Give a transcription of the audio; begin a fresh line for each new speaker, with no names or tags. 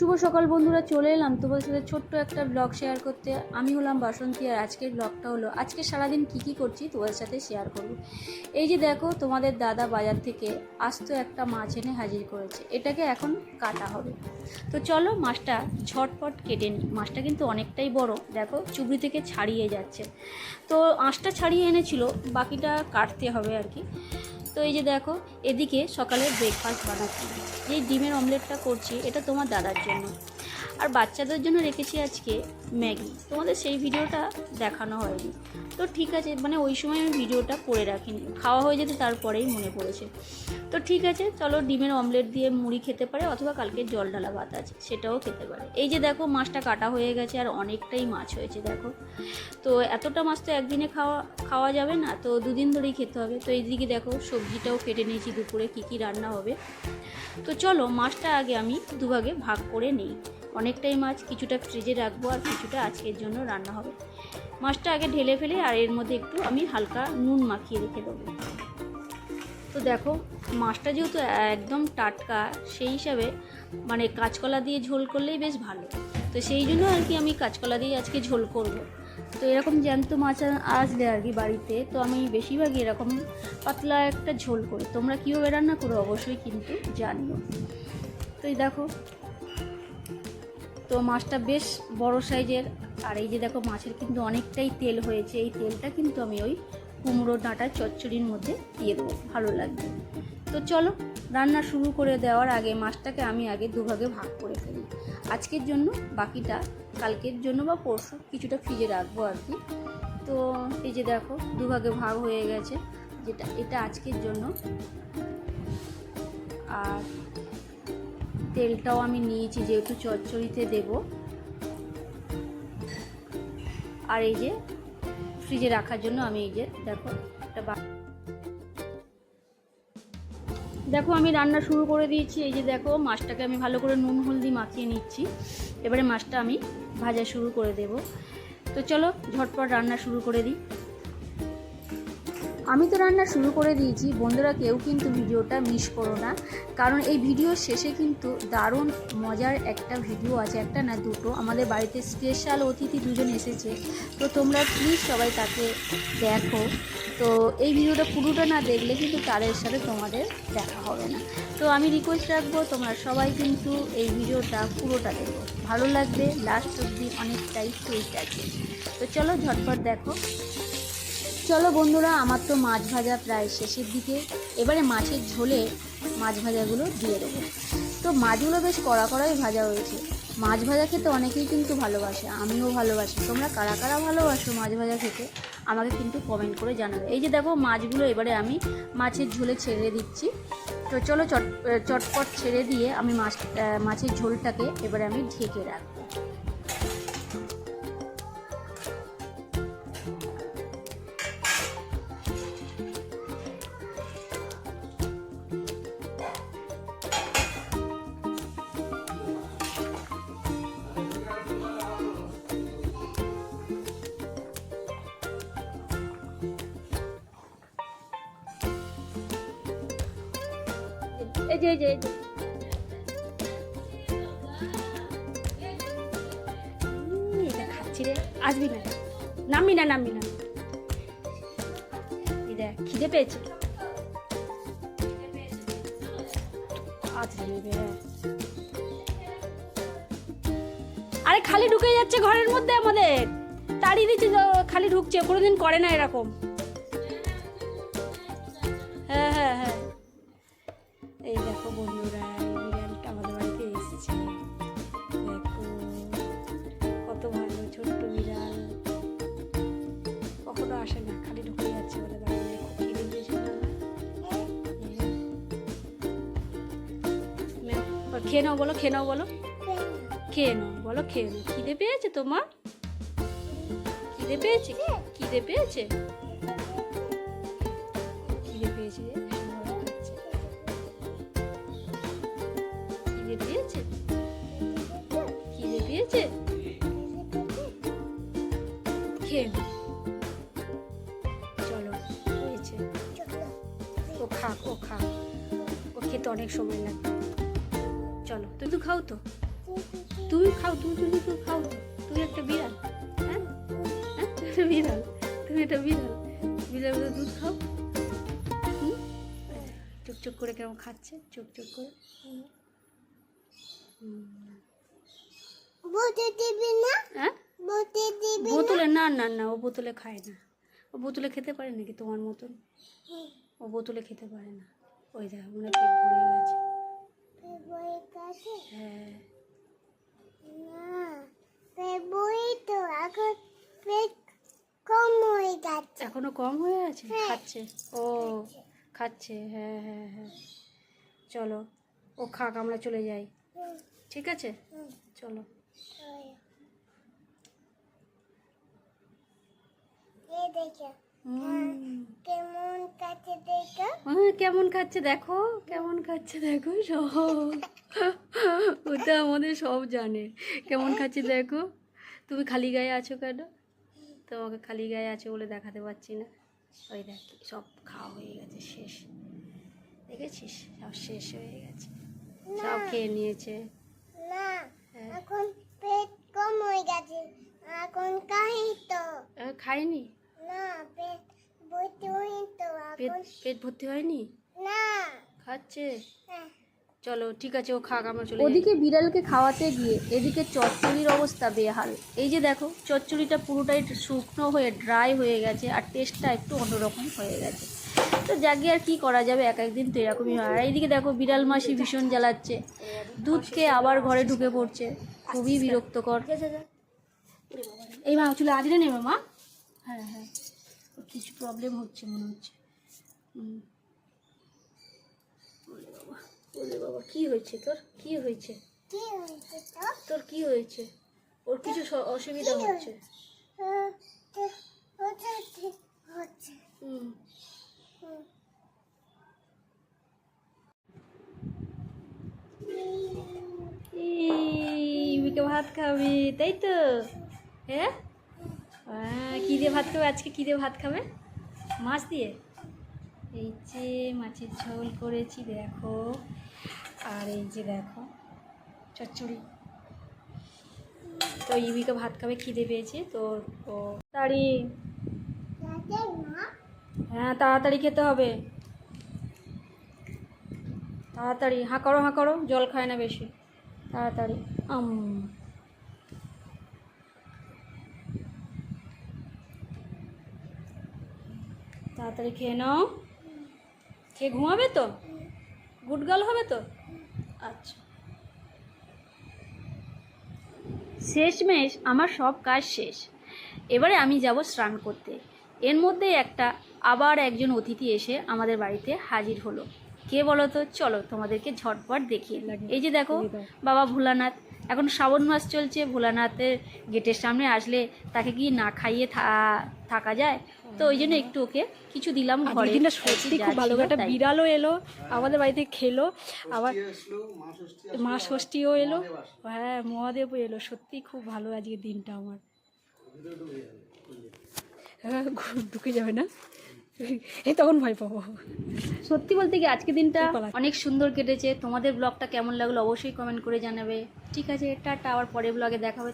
শুভ সকাল বন্ধুরা, চলে এলাম তোমাদের সাথে ছোট্ট একটা ব্লগ শেয়ার করতে। আমি হলাম বাসন্তী আর আজকের ব্লগটা হলো, আজকে সারাদিন কী কী করছি তোমাদের সাথে শেয়ার করব। এই যে দেখো, তোমাদের দাদা বাজার থেকে আস্ত একটা মাছ এনে হাজির করেছে। এটাকে এখন কাটা হবে। তো চলো মাছটা ঝটপট কেটে নিই। মাছটা কিন্তু অনেকটাই বড়। দেখো, চুবড়ি থেকে ছাড়িয়ে যাচ্ছে। তো আঁশটা ছাড়িয়ে এনেছিল, বাকিটা কাটতে হবে আর কি। তো এই যে দেখো, এদিকে সকালের ব্রেকফাস্ট বানাচ্ছি। এই ডিমের অমলেটটা করছি, এটা তোমার দাদার জন্য। আর বাচ্চাদের জন্য রেখেছি আজকে ম্যাগি। তোমাদের সেই ভিডিওটা দেখানো হয়নি। তো ঠিক আছে মানে ওই সময় আমি ভিডিওটা করে রাখিনি। খাওয়া হয়ে যেতে তারপরেই মনে পড়েছে। তো ঠিক আছে, চলো ডিমের অমলেট দিয়ে মুড়ি খেতে পারে অথবা কালকে জল ঢালা ভাত আছে, সেটাও খেতে পারে। এই যে দেখো মাছটা কাটা হয়ে গেছে আর অনেকটাই মাছ হয়েছে, দেখো। তো এতটা মাছ তো একদিনে খাওয়া খাওয়া যাবে না, তো দুদিন ধরেই খেতে হবে। তো এইদিকে দেখো সবজিটাও কেটে নিয়েছি দুপুরে, কী কী রান্না হবে। তো চলো মাছটা আগে আমি দুভাগে ভাগ করে নিই। অনেকটাই মাছ, কিছুটা ফ্রিজে রাখব আর কিছুটা আজকের জন্য রান্না হবে। মাছটা আগে ঢেলে ফেলে আর এর মধ্যে একটু আমি হালকা নুন মাখিয়ে রেখে দেবো। তো দেখো, মাছটা যেহেতু একদম টাটকা, সেই হিসাবে মানে কাঁচকলা দিয়ে ঝোল করলেই বেশ ভালো। তো সেই জন্য আর কি আমি কাঁচকলা দিয়ে আজকে ঝোল করব। তো এরকম জ্যান্ত মাছ আ- আসলে আর কি বাড়িতে, তো আমি বেশিরভাগই এরকম পাতলা একটা ঝোল করি। তোমরা কীভাবে রান্না করো অবশ্যই কিন্তু জানিও। তো এই দেখো তো মাছটা বেশ বড় সাইজের। আর এই যে দেখো, মাছের কিন্তু অনেকটাই তেল হয়েছে। এই তেলটা কিন্তু আমি ওই কুমড়ো ডাঁটা চচ্চড়ির মধ্যে দিয়ে দেবো। ভালো লাগবে। তো চলো, রান্না শুরু করে দেওয়ার আগে মাছটাকে আমি আগে দুভাগে ভাগ করে ফেলি। আজকের জন্য বাকিটা, কালকের জন্য বা পরশু, কিছুটা ফ্রিজে রাখব আর কি। তো এই যে দেখো, দুভাগে ভাগ হয়ে গেছে। যেটা, এটা আজকের জন্য। আর তেলটাও আমি নিয়েছি, যেহেতু চচ্চড়িতে দেব। আর এই যে ফ্রিজে রাখার জন্য আমি এই যে, দেখো, একটা দেখো, আমি রান্না শুরু করে দিয়েছি। এই যে দেখো, মাছটাকে আমি ভালো করে নুন, হলদি মাখিয়ে নিচ্ছি। এবারে মাছটা আমি ভাজা শুরু করে দেব। তো চলো, ঝটপট রান্না শুরু করে দিই। আমি তো রান্না শুরু করে দিয়েছি। বন্ধুরা, কেউ কিন্তু ভিডিওটা মিস করো না। কারণ এই ভিডিওর শেষে কিন্তু দারুণ মজার একটা ভিডিও আছে, একটা না দুটো। আমাদের বাড়িতে স্পেশাল অতিথি দুজন এসেছে। তো তোমরা প্লিজ সবাই তাকে দেখো। তো এই ভিডিওটা পুরোটা না দেখলে কিন্তু তাদের সাথে তোমাদের দেখা হবে না। তো আমি রিকোয়েস্ট রাখব, তোমরা সবাই কিন্তু এই ভিডিওটা পুরোটা দেখো। ভালো লাগবে লাস্ট অবধি অনেকটাই সুইট আছে। তো চলো ঝটপট দেখো। চলো বন্ধুরা, আমার তো মাছ ভাজা প্রায় শেষের দিকে। এবারে মাছের ঝোলে মাছ ভাজাগুলো দিয়ে দেবো। তো মাছগুলো বেশ কড়া কড়াই ভাজা হয়েছে। মাছ ভাজা খেতে অনেকেই কিন্তু ভালোবাসে, আমিও ভালোবাসি। তোমরা কারা কারা ভালোবাসো মাছ ভাজা খেতে? আমাকে কিন্তু কমেন্ট করে জানাবে। এই যে দেখো, মাছগুলো এবারে আমি মাছের ঝোলে ছেড়ে দিচ্ছি। তো চলো চট চটপট ছেড়ে দিয়ে আমি মাছ মাছের ঝোলটাকে এবারে আমি ঢেকে রাখব। এই যে এই যে এটা খাচ্ছি রে। আসবি না। নামবি না নামবি না। দেখ, খিদে পেয়েছে। আরে, খালি ঢুকে যাচ্ছে ঘরের মধ্যে আমাদের। তাড়িয়ে দিচ্ছে খালি ঢুকছে। কোনোদিন করে না এরকম। হ্যাঁ হ্যাঁ হ্যাঁ। এই দেখো বন্ধুরা বিড়ালটা আমাদের বাড়িতে এসেছে। দেখো, কত ভালো ছোট্ট বিড়াল। কখনো আসে না, খালি ঢুকে যাচ্ছে বলে বাড়িতে খিদে খেয়ে নাও বলো, খেয়ে নাও বলো। খেয়ে নাও, বলো, খেয়ে নাও। খিদে পেয়েছে তোমার? খিদে পেয়েছে? খিদে পেয়েছে? খেতে অনেক সময় লাগবে চলো তুই তো খাও তো।
তুমি খাও তুমি তুমি তুমি খাও। তুমি একটা বিড়াল হ্যাঁ? হ্যাঁ? তুমি একটা বিড়াল তুমি একটা বিড়াল। বিড়াল দুধ খাও। হুম? চুপ চুপ করে কেমন খাচ্ছে? চুপ চুপ করে। হ্যাঁ? বোতলে না না না ও বোতলে খায় না। ও বোতলে খেতে পারে নাকি তোমার মতন? ও বোতলে খেতে পারে না। ওই দেখ মনে পেট ভরে গেছে। হ্যাঁ।
না বই তো এখন কম হয়ে
আছে?
হ্যাঁ।
খাচ্ছে? ও খাচ্ছে হ্যাঁ হ্যাঁ হ্যাঁ। চলো ও খাক আমরা চলে যাই। ঠিক আছে? চলো।
দেখো। কেমন
কেমন খাচ্ছে দেখো? কেমন খাচ্ছে দেখো? সব। ওটা আমাদের সব জানে। কেমন খাচ্ছে দেখো? তুমি খালি গায়ে আছো কেন? তোমাকে খালি গায়ে আছো বলে দেখাতে পারছি না। ওই দেখ সব খাওয়া হয়ে গেছে শেষ। দেখেছিস? সব শেষ হয়ে গেছে। সব খেয়ে নিয়েছে।
না
হ্যাঁ।
এখন পেট কম হয়ে গেছে। এখন খাই তো।
আহ, খায়নি
না পেট বইতে হই তো
পেট পেট ভর্তি হয়নি?
না।
খাচ্ছে
হ্যাঁ
চলো ঠিক আছে ও খাক আমরা চলে ওদিকে বিড়ালকে খাওয়াতে গিয়ে এদিকে চচ্চড়ির অবস্থা বেহাল। এই যে দেখো চচ্চড়িটা পুরোটাই শুকনো হয়ে ড্রাই হয়ে গেছে আর টেস্টটা একটু অন্যরকম হয়ে গেছে। তো যাকে আর কি করা যাবে? এক একদিন তো এরকমই হয়। আর এইদিকে দেখো বিড়াল মাসি ভীষণ জ্বালাচ্ছে। দুধ খেয়ে আবার ঘরে ঢুকে পড়ছে। খুবই বিরক্তকর। এই মা চলে আদিনে নেবে মা। হ্যাঁ হ্যাঁ। কিছু প্রবলেম হচ্ছে মনে হচ্ছে। ওরে বাবা ওরে বাবা কি হয়েছে তোর? কি হয়েছে? তোর? কি হয়েছে? ওর কিছু অসুবিধা হচ্ছে?
তো হচ্ছে?
হুম। ভাত খাবে তাই তো? হ্যাঁ? কি দিয়ে ভাত খাবে? আজকে কি দিয়ে ভাত খাবে? মাছ দিয়ে? এই যে মাছের ঝোল করেছি, দেখো। আর এই যে দেখো, চচ্চড়ি। তো ইবিকে ভাত খাবে, খিদে পেয়েছে, তো ও তাড়ি হ্যাঁ তাড়াতাড়ি খেতে হবে। তাড়াতাড়ি, হাঁ করো হাঁ করো, জল খায় না বেশি। তাড়াতাড়ি, আম। তাড়াতাড়ি খেয়ে নাও। খেয়ে ঘুমাবে তো? গুড গার্ল হবে তো? আচ্ছা। শেষমেশ আমার সব কাজ শেষ। এবারে আমি যাব স্নান করতে। এর মধ্যে একটা আবার একজন অতিথি এসে আমাদের বাড়িতে হাজির হলো। কে বলো তো? চলো তোমাদেরকে ঝটপট দেখিয়ে এই যে দেখো। বাবা ভোলানাথ। এখন শ্রাবণ মাস চলছে ভোলানাথের গেটের সামনে আসলে তাকে কি না খাইয়ে থা- থাকা যায়? তো ওই জন্য একটু ওকে কিছু দিলাম ঘরে।
দিনটা সত্যি খুব ভালো। একটা বিড়ালও এলো আমাদের বাড়িতে খেলো আবার মা ষষ্ঠীও এলো। হ্যাঁ মহাদেবও এলো সত্যি খুব ভালো আজকের দিনটা আমার। হ্যাঁ, ঢুকে যাবে না? এই তখন ভয় পাবো।
সত্যি বলতে কি আজকে দিনটা অনেক সুন্দর কেটেছে। তোমাদের ব্লগটা কেমন লাগল অবশ্যই কমেন্ট করে জানাবে। ঠিক আছে টাটা আবার পরের ব্লগে দেখা হবে